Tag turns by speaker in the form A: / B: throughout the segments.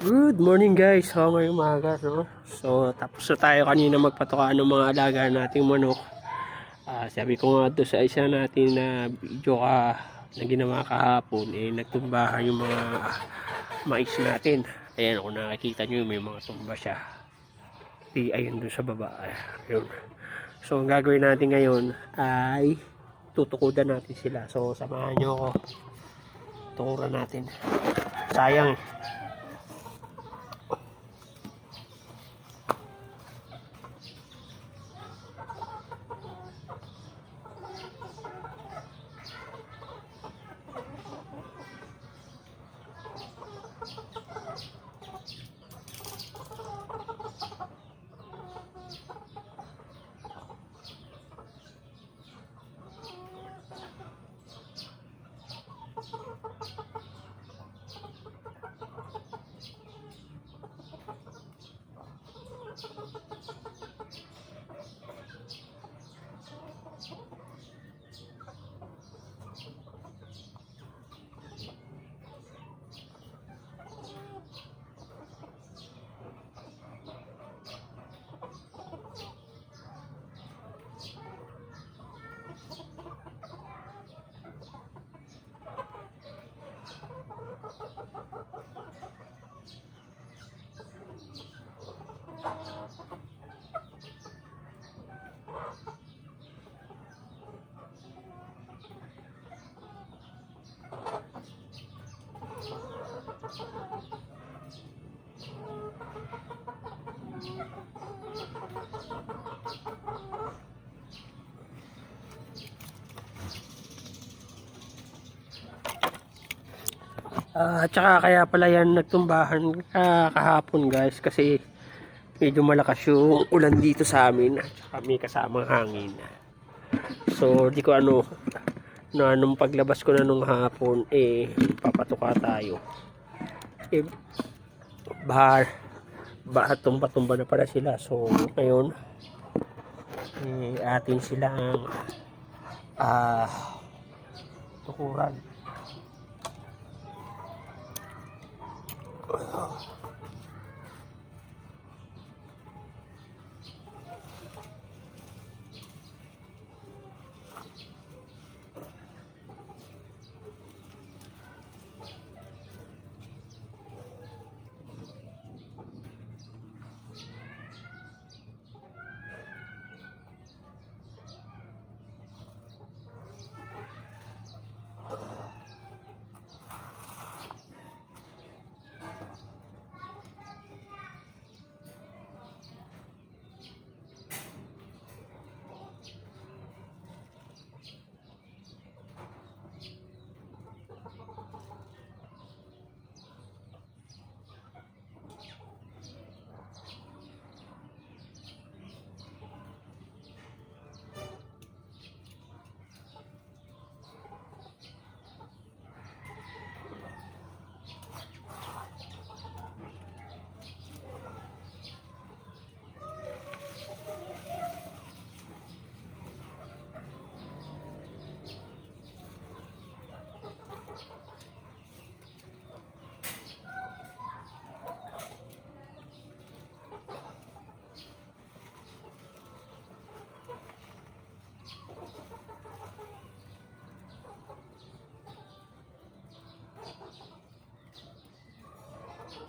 A: Good morning guys. So ngayong umaga no. So tapos na tayo kanina magpatukaan ng mga alaga nating manok. Ah, sabi ko nga doon sa isa natin na video ka na ginawa kahapon eh nagtumbahan yung mga mais natin. Ayan kung nakikita nyo may mga tumba siya. Di ayun doon sa baba. Ayun. So ang gagawin natin ngayon ay tutukudan natin sila. So samahan nyo ako. Tukuran natin. Sayang eh. Ah, at saka kaya pala yan nagtumbahan ah, kahapon guys kasi medyo malakas yung ulan dito sa amin at saka may kasamang hangin. So di ko ano na nung paglabas ko na nung hapon eh papatuka tayo. Eh bahar bahat tumba-tumba na pala sila. So ngayon eh atin silang ah tukuran. much.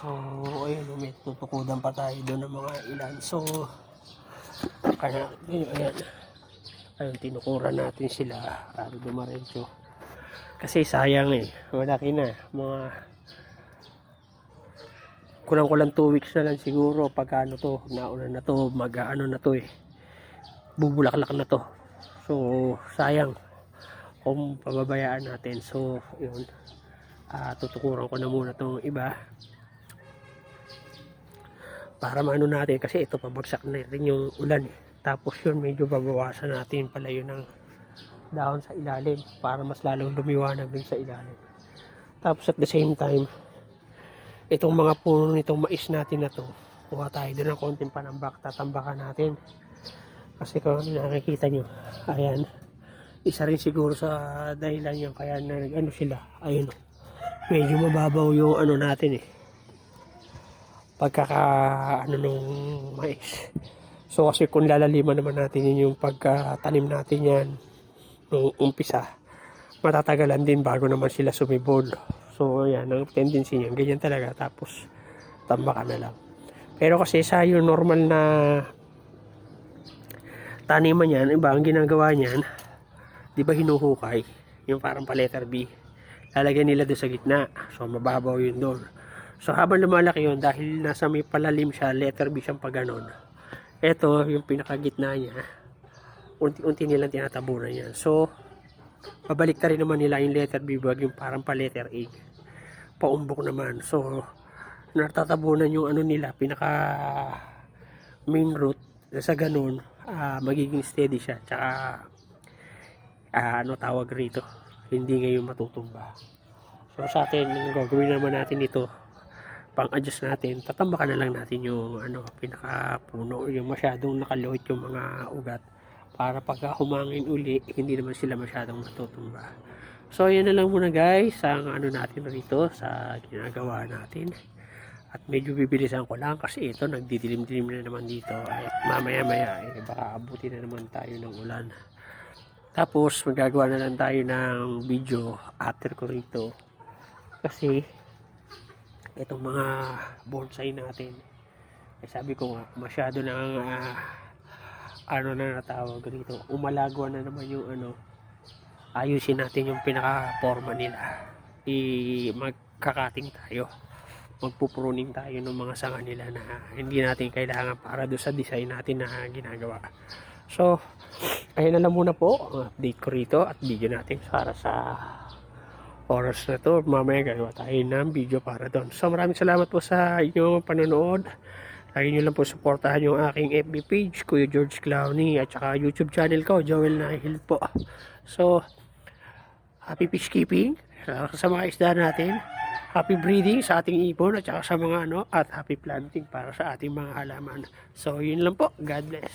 A: So, ayun, may tutukudan pa tayo doon ng mga ilan. So, kaya, yun, ayan. Ayun, tinukuran natin sila para dumaretso. Kasi sayang eh. Malaki na. Mga kulang-kulang 2 weeks na lang siguro pag ano to, nauna na to, mag ano na to eh. Bubulaklak na to. So, sayang kung pababayaan natin. So, yun. Ah, tutukuran ko na muna tong iba para maano natin kasi ito pabagsak na rin yung ulan eh. Tapos yun medyo babawasan natin pala yun ng dahon sa ilalim para mas lalong lumiwanag din sa ilalim. Tapos at the same time, itong mga puno nitong mais natin na to, kuha tayo din ng konting panambak, tatambakan natin. Kasi kung nakikita nyo, ayan, isa rin siguro sa dahilan yung kaya na ano sila, ayun, medyo mababaw yung ano natin eh, pagkaka ano nung mais. So kasi kung lalaliman naman natin yun yung pagkatanim natin yan nung umpisa, matatagalan din bago naman sila sumibol. So yan, ang tendency niyan, ganyan talaga. Tapos tambaka na lang. Pero kasi sa yung normal na taniman yan, iba ang ginagawa niyan, di ba hinuhukay? Yung parang pa letter B. Lalagyan nila doon sa gitna. So mababaw yun doon. So habang lumalaki yun, dahil nasa may palalim siya, letter B siyang pag ganon. Ito, yung pinakagitna niya, unti-unti nilang tinatabunan yan. So, pabalik na rin naman nila yung letter B wag yung parang pa letter A. Paumbok naman. So, natatabunan yung ano nila, pinaka main root sa ganun, ah, magiging steady siya. Tsaka, ah, ano tawag rito, hindi ngayon matutumba. So, sa atin, gagawin naman natin ito, pang-adjust natin, tatambakan na lang natin yung ano, pinaka-puno, yung masyadong nakaluhit yung mga ugat para pagka humangin uli, hindi naman sila masyadong matutumba. So, yan na lang muna guys, ang ano natin rito sa ginagawa natin. At medyo bibilisan ko lang kasi ito, nagdidilim-dilim na naman dito. At mamaya-maya, eh, baka abutin na naman tayo ng ulan. Tapos, magagawa na lang tayo ng video after ko rito. Kasi, itong mga bonsai natin, eh, sabi ko nga, masyado nang ah, ano na natawag rito, umalagwa na naman yung ano, ayusin natin yung pinaka-forma nila. I magkakating tayo. Magpupruning tayo ng mga sanga nila na hindi natin kailangan para do sa design natin na ginagawa. So, ayun na lang muna po update ko rito at video natin para sa oras na to. Mamaya gagawa tayo ng video para doon. So, maraming salamat po sa inyong panonood. Lagi nyo lang po supportahan yung aking FB page, Kuya George Clowney, at saka YouTube channel ko, Joel Nahil po. So, happy fish keeping uh, sa mga isda natin. Happy breeding sa ating ibon at saka sa mga ano, at happy planting para sa ating mga halaman. So, yun lang po. God bless.